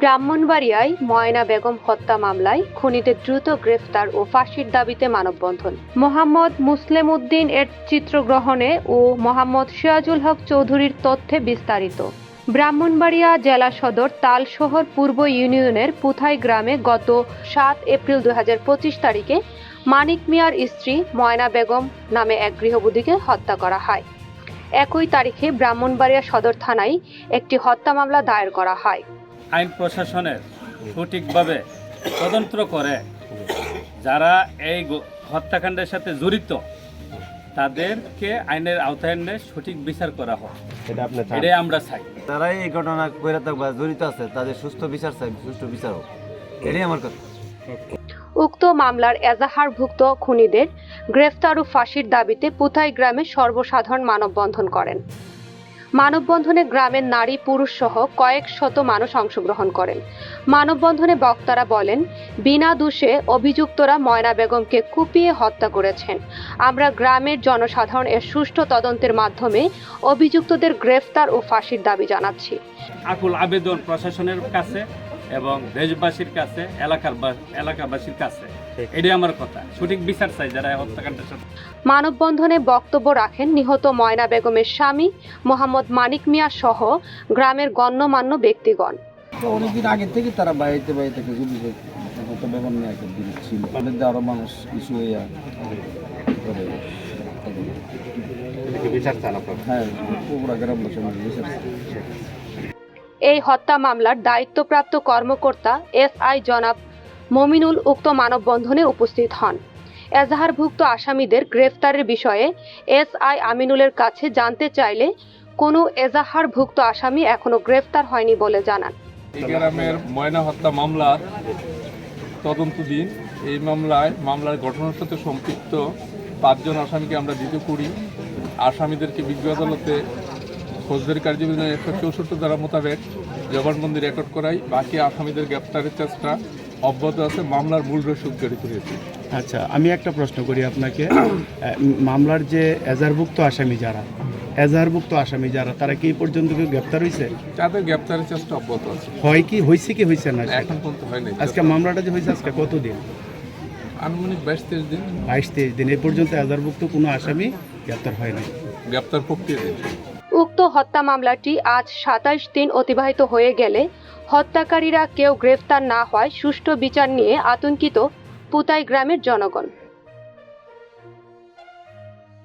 ব্রাহ্মণবাড়িয়ায় ময়না বেগম হত্যা মামলায় খুনিদের দ্রুত গ্রেফতার ও ফাঁসির দাবিতে মানববন্ধন। মোহাম্মদ মুসলেম উদ্দিন এর চিত্রগ্রহণে ও মোহাম্মদ সিরাজুল হক চৌধুরীর তথ্যে বিস্তারিত। ব্রাহ্মণবাড়িয়া জেলা সদর তালশহর পূর্ব ইউনিয়নের পুথাই গ্রামে গত সাত এপ্রিল দু হাজার পঁচিশ তারিখে মানিক মিয়ার স্ত্রী ময়না বেগম নামে এক গৃহবধূকে হত্যা করা হয়। একই তারিখে ব্রাহ্মণবাড়িয়া সদর থানায় একটি হত্যা মামলা দায়ের করা হয়। আইন প্রশাসনের সঠিকভাবে তদন্ত করে যারা এই হত্যাকাণ্ডের সাথে জড়িত তাদেরকে আইনের আওতায় এনে সঠিক বিচার করা হয় এটা আপনি এটাই আমরা চাই। যারা এই ঘটনা করে থাকবা জড়িত আছে তাদের সুস্থ বিচার চাই সুষ্ঠু বিচার হোক। এটাই আমার কথা। উক্ত মামলার এজাহারভুক্ত খুনিদের গ্রেফতার ও ফাঁসির দাবিতে পুথাই গ্রামে সর্বসাধারণ মানববন্ধন করেন। মানববন্ধনে গ্রামের নারী পুরুষ সহ কয়েক শত মানুষ অংশগ্রহণ করেন। মানববন্ধনে বক্তারা বলেন, বিনা দোষে অভিযুক্তরা ময়না বেগমকে কুপিয়ে হত্যা করেছেন। আমরা গ্রামের জনসাধারণ এর সুষ্ঠু তদন্তের মাধ্যমে অভিযুক্তদের গ্রেফতার ও ফাঁসির দাবি জানাচ্ছি। আকুল আবেদন প্রশাসনের কাছে। এবং দেশবাসীর কাছে এলাকার এলাকাবাসীর কাছে। এটাই আমার কথা। সঠিক বিচার চাই যারা এই হত্যাকাণ্ডের সাথে। মানববন্ধনে বক্তব্য রাখেন নিহত ময়না বেগমের স্বামী মোহাম্মদ মানিক মিয়া সহ গ্রামের গণ্যমান্য ব্যক্তিগণ। অনেকদিন আগে থেকে তারা বাড়িতে বাড়িতে গুলি নিয়ে ছিল। তাদের মানুষ ইস্যু হয়ে বিচার হ্যাঁ পুকুরা গ্রাম বসে বিচার এই হত্যা মামলার দায়িত্বপ্রাপ্ত কর্মকর্তা এস আই জনাব মমিনুল উক্ত মানববন্ধনে উপস্থিত হন। এজাহারভুক্ত আসামিদের গ্রেফতারের বিষয়ে এস আই আমিনুলের কাছে জানতে চাইলে কোনো এজাহারভুক্ত আসামি এখনও গ্রেফতার হয়নি বলে জানান। গ্রামের ময়না হত্যা মামলার তদন্ত দিন। এই মামলায়, মামলার ঘটনার সাথে সম্পৃক্ত পাঁচজন আসামিকে আমরা দিতে করি। আসামিদেরকে বিজ্ঞ আদালতে ফৌজদারি কার্যবিধান একশো চৌষট্টি ধারা মোতাবেক জবানবন্দি রেকর্ড করাই বাকি আসামিদের গ্রেপ্তারের চেষ্টা অব্যাহত আছে। মামলার মূল রসুদ জারি করেছে আচ্ছা আমি একটা প্রশ্ন করি আপনাকে। মামলার যে এজাহারভুক্ত আসামি যারা এজাহারভুক্ত আসামি যারা তারা কি পর্যন্ত কেউ গ্রেপ্তার হয়েছে তাদের গ্রেপ্তারের চেষ্টা অব্যাহত আছে। হয় কি হয়েছে কি হয়েছে না? এখন পর্যন্ত হয়নি আজকে মামলাটা যে হয়েছে আজকে কতদিন? আনুমানিক বাইশ তেইশ দিন। বাইশ তেইশ দিন। এ পর্যন্ত এজাহারভুক্ত কোনো আসামি গ্রেপ্তার হয় নাই। গ্রেপ্তার প্রক্রিয়া উক্ত হত্যা মামলাটি আজ সাতাইশ দিন অতিবাহিত হয়ে গেলে হত্যাকারীরা কেউ গ্রেফতার না হয় সুষ্ঠু বিচার নিয়ে আতঙ্কিত পুতাই গ্রামের জনগণ।